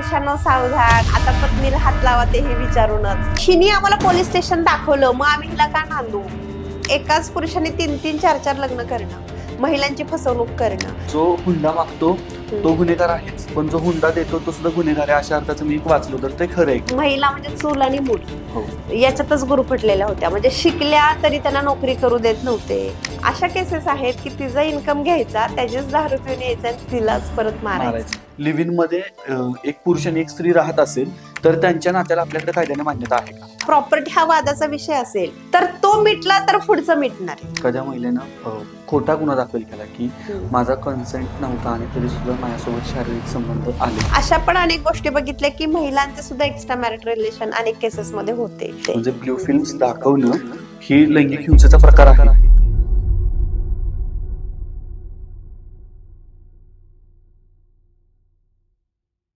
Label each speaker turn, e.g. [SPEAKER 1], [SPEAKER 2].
[SPEAKER 1] पुरुषांना सावधान. आता पत्नीला हात लावा ते हे विचारूनच. हिनी आम्हाला पोलीस स्टेशन दाखवलं. मग आम्ही हिला का नांदू? एकाच पुरुषाने तीन तीन चार चार लग्न करणं. महिलांची फसवणूक करणं.
[SPEAKER 2] जो हुंडा मागतो तो गुन्हेगार आहेच. पण जो हुंडा देतो तो सुद्धा गुन्हेगार आहे अशा अर्थाचं मी एक वाचलो तर ते खरं आहे.
[SPEAKER 1] महिला म्हणजे चूल आणि मूल.
[SPEAKER 2] हो.
[SPEAKER 1] याच्यातच गुरु फटलेल्या होत्या. म्हणजे शिकल्या तरी त्यांना नोकरी करू देत नव्हते. अशा केसेस आहेत की तिचा इन्कम घ्यायचा त्याचेच दहा रुपये न्यायचा आणि तिलाच परत मारायचं.
[SPEAKER 2] मारायचं. लिव्ह इनमध्ये एक पुरुष आणि एक स्त्री राहत असेल तर त्यांच्या नात्याला आपल्याकडे कायद्याने मान्यता आहे का?
[SPEAKER 1] प्रॉपर्टी हा वादाचा विषय असेल तर तो मिटला तर पुढचं मिटणार
[SPEAKER 2] एखाद्या महिलेनं अं, खोटा गुन्हा दाखल केला की माझा कन्सेंट नव्हता आणि तरी सुद्धा माझ्यासोबत शारीरिक संबंध आले.
[SPEAKER 1] अशा पण अनेक गोष्टी बघितल्या की महिलांचे सुद्धा एक्स्ट्रा मॅरिट रिलेशन अनेक केसेस मध्ये होते.
[SPEAKER 2] म्हणजे ब्ल्यू फिल्म्स दाखवणं ही लैंगिक हिंसेचा प्रकार आहे.